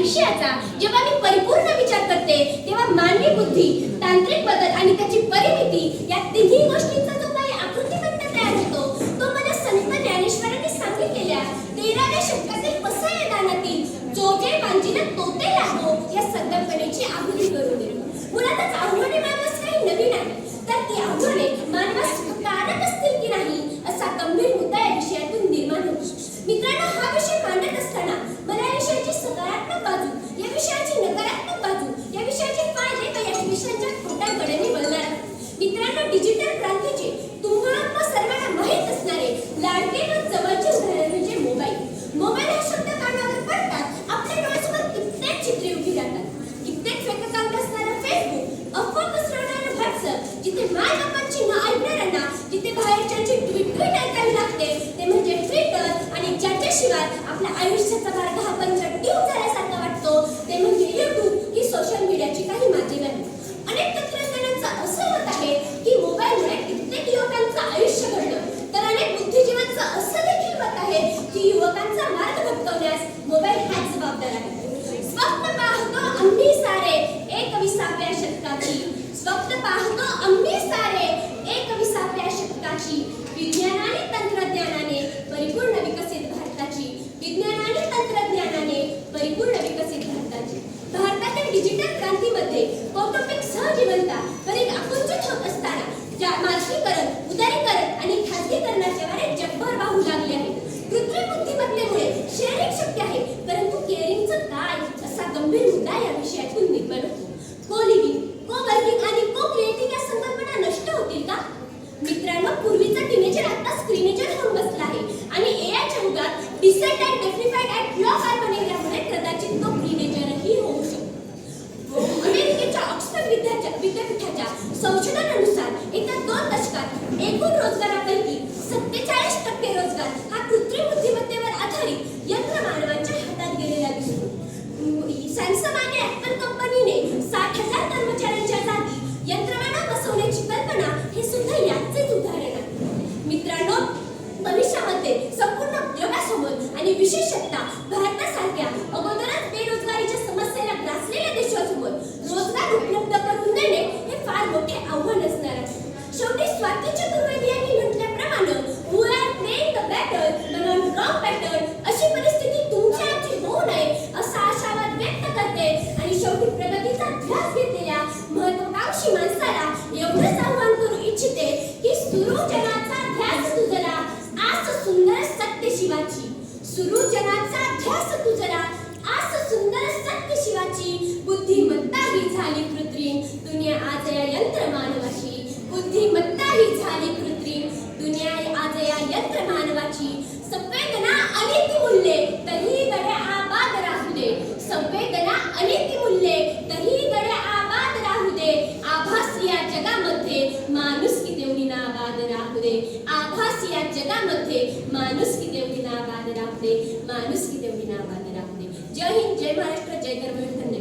विषयाचा जेव्हा मी परिपूर्ण विचार करते तेव्हा मानवी बुद्धी तांत्रिक बदल आणि त्याची परिमिती या तिन्ही गोष्टींचा जो काही आकृतीबंध तयार होतो तो मला संत ज्ञानेश्वरांनी सांगितलेल्या तेराव्या शतकातील पसाया दानातील जो जे वांजिल तोते लागो या संकल्पनेची आहुती करून दिली मुळातच आव्हाने मानवास काही नवीन आहे तर ती आव्हाने मानवास कारक असतील की नाही असा गंभीर मुद्दा या विषयातून निर्माण होतो मित्रांनो हा विषय मांडत असताना मला या विषयाची सकारात्मक बाजू या विषयाची नकारात्मक बाजू या विषयाचे फायदे व या विषयाच्या तोट्याकडे मी बोलणार आहे मित्रांनो डिजिटल क्रांतीचे तुम्हाला सर्वांना माहीत असणारे लाडके व जवळचे उदाहरण म्हणजे मोबाईल मोबाईल हा शब्द कानावर पडतात आपल्या डोळ्यासमोर कित्येक चित्रे उभी राहतात कित्येक फेक अकाउंट असणारं फेसबुक अफवा पसरवणारं व्हॉट्सअप जिथे माय बापांची न ऐकणाऱ्यांना जिथे बाहेरच्यांची ट्विट ट्विट ऐकावी लागते ते म्हणजे ट्विटर आणि ज्याच्याशिवाय आपल्या आयुष्याचा मार्ग हा पंच झाल्यासारखा वाटतो. ते म्हणजे युट्यूब ही सोशल मीडियाची काही माध्यम आहे अनेक तंत्रज्ञानांचं असं मत आहे की मोबाईलमुळे कित्येक युवकांचं आयुष्य घडलं. तर अनेक बुद्धिजीवांचं असं देखील मत आहे की युवकांचा मार्ग भटकवण्यास मोबाईल हाच जबाबदार आहे. स्वप्न पाहतो आम्ही सारे एकविसाव्या शतकात स्वप्न पाहतो आम्ही सारे एकविसाव्या शतकाची विज्ञान आणि तंत्रज्ञानाने परिपूर्ण विकसित भारताची विज्ञान आणि तंत्रज्ञानाने परिपूर्ण विकसित भारताची भारतातील क्रांतीमध्ये कौटुंबिक सहजीवनता वरील आकुंचित होत असताना ज्या मालकीकरण उदारीकरण आणि खाजगीकरणाचे वारे जगभर वाहू लागले आहे. कृत्रिम बुद्धिमत्तेमुळे शेअरिंग शक्य आहे परंतु केअरिंगचं काय? असा गंभीर मुद्दा या विषयातून निर्माण होतो. को लिव्हिंग को वर्किंग आणि को क्रिएटिंग या संकल्पना नष्ट होतील का? मित्रांनो पूर्वीचा टीनेजर आता स्क्रीनेजर होऊन बसला आहे आणि एआयच्या युगात decent and defined and law संपूर्ण जगासमोर आणि विशेषतः भारतासारख्या अगोदरच बेरोजगारीच्या समस्येला ग्रासलेल्या देशासमोर रोजगार उपलब्ध करून देणे हे फार मोठे आव्हान असणार आहे. शेवटी स्वाती चतुर्वेदी यांनी म्हटल्याप्रमाणे who are playing the battle but on wrong battle. अशी परिस्थिती तुमच्या आमची होऊ नये असा आशावाद व्यक्त करते आणि शेवटी प्रगतीचा ध्यास घेतलेल्या महत्वाकांक्षी माणसाला एवढंच आव्हान करू इच्छिते की सुरू जनाचा ध्यास तुझला आस सुंदर सत्य शिवाची. सुरू जनाचा ध्यास तुझला आस सुंदर सत्य शिवाची. बुद्धिमत्ता ही झाली कृत्रिम. दुनिया आज या यंत्र मानवाची बुद्धिमत्ता ही झाली कृत्रिम. दुनिया आज या यंत्र मानवाची संवेदना अनेक मूल्ये तरी गड्या आबाद राहू दे. संवेदना अनेक मूल्ये तरी गड्या आबाद राहू दे. आभास या जगामध्ये माणूस की तेवढी नाबाद राहू दे. आभास या जगामध्ये माणूस नाबाद राहू माणूस की तेवढी नाबाद राहू दे जय हिंद जय महाराष्ट्र जय कर्मवीर धन्यवाद